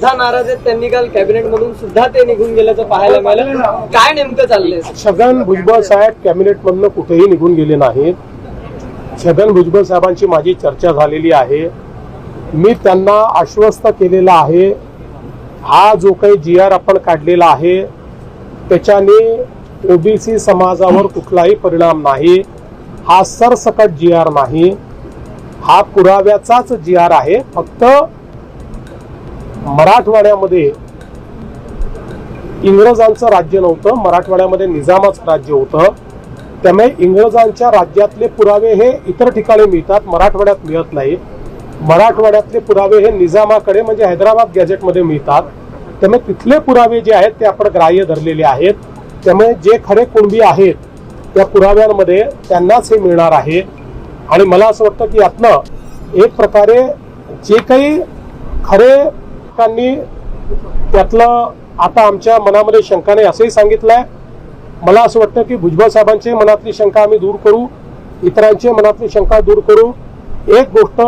सुद्धा नाराज आहेत. त्यांनी काल कॅबिनेट मधून सुद्धा ते निघून गेल्याचं पाहायला मिळालं. काय नेमकं चाललंय? छगन भुजबळ साहेब कॅबिनेटमधनं कुठेही निघून गेले नाहीत. छगन भुजबळ साहेबांची माझी चर्चा झालेली आहे. मी त्यांना आश्वस्त केलेलं आहे. हा जो काही जी आर आपण काढलेला आहे त्याच्याने ओबीसी समाजावर कुठलाही परिणाम नाही. हा सरसकट जी आर नाही. हा पुराव्याचाच जी आर आहे. फक्त मराठवाड्यामध्ये इंग्रजांचं राज्य नव्हतं मराठवाड्यामध्ये निजामाचं राज्य होतं. त्यामुळे इंग्रजांच्या राज्यातले पुरावे हे इतर ठिकाणी मिळतात मराठवाड्यात मिळत नाही. मराठवाड्यातले पुरावे हे निजामाकडे म्हणजे हैदराबाद गॅझेटमध्ये मिळतात. त्यामुळे तिथले पुरावे जे आहेत ते आपण ग्राह्य धरलेले आहेत. त्यामुळे जे खरे कुणबी आहेत त्या पुराव्यांमध्ये त्यांनाच हे मिळणार आहे. आणि मला असं वाटतं की यातनं एक प्रकारे जे काही खरे लोकांनी त्यातलं आता आमच्या मनामध्ये शंकाने असंही सांगितलंय. मला असं वाटतं की भुजबळ साहेबांची मनातली शंका आम्ही दूर करू इतरांची मनातली शंका दूर करू. एक गोष्ट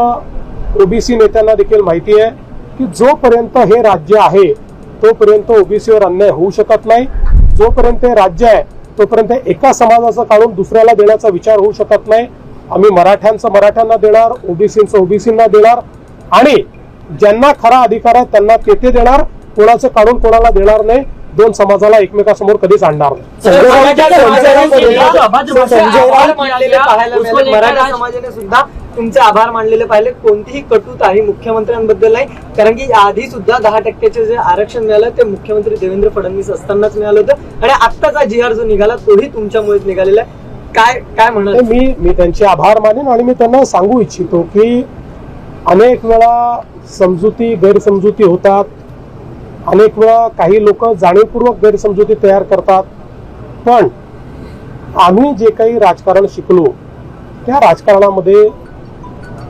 ओबीसी नेत्यांना देखील माहिती आहे की जोपर्यंत हे राज्य आहे तोपर्यंत ओबीसीवर अन्याय होऊ शकत नाही. जोपर्यंत हे राज्य आहे तोपर्यंत एका समाजाचं काढून दुसऱ्याला देण्याचा विचार होऊ शकत नाही. आम्ही मराठ्यांचं मराठ्यांना देणार ओबीसीचं ओबीसींना देणार. आणि ज्यांना खरा अधिकार आहे त्यांना ते ते देणार कोणाचं काढून कोणाला देणार नाही दोन समाजाला एकमेकासमोर कधीच आणणार नाही. तुमचे आभार मानलेले पाहायला मिळाले. मराठा समाजाने सुद्धा तुमचे आभार मानलेले पाहिले. कोणतीही कटुता ही मुख्यमंत्र्यांबद्दल नाही. कारण की आधी सुद्धा दहा टक्क्याचे जे आरक्षण मिळालं ते मुख्यमंत्री देवेंद्र फडणवीस असतानाच मिळालं होतं. आणि आत्ताचा जी आर जो निघाला तोही तुमच्यामुळेच निघालेला आहे. काय काय म्हणाल? मी मी त्यांचे आभार मानेन आणि मी त्यांना सांगू इच्छितो की अनेक वेळा समजुती गैरसमजुती होतात. अनेक वेळा काही लोक जाणीवपूर्वक गैरसमजुती तयार करतात. पण आम्ही जे काही राजकारण शिकलो त्या राजकारणामध्ये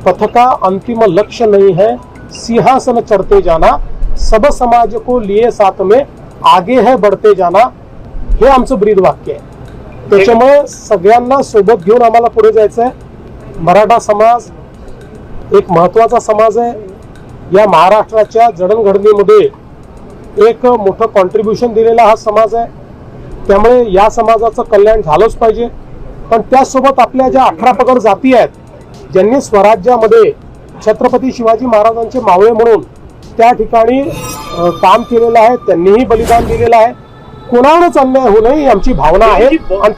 पथका अंतिम लक्ष्य नहीं है. सिंहासन चढ़ते जाना सब समाज को लिए साथ में आगे है बढ़ते जाना हे आमचं ब्रीद वाक्य आहे. त्याच्यामुळे सगळ्यांना सोबत घेऊन आम्हाला पुढे जायचं आहे मराठा समाज एक महत्त्वाचा समाज आहे. या महाराष्ट्राच्या जडणघडणीमध्ये एक मोठं कॉन्ट्रीब्युशन दिलेला हा समाज आहे. त्यामुळे या समाजाचं कल्याण झालंच पाहिजे. पण त्याचसोबत आपल्या ज्या अठरा पगड जाती आहेत ज्यांनी स्वराज्यामध्ये छत्रपती शिवाजी महाराजांचे मावळे म्हणून त्या ठिकाणी काम केलेलं आहे त्यांनीही बलिदान दिलेलं आहे. कोणावरच अन्याय होऊ नये ही आमची भावना आहे.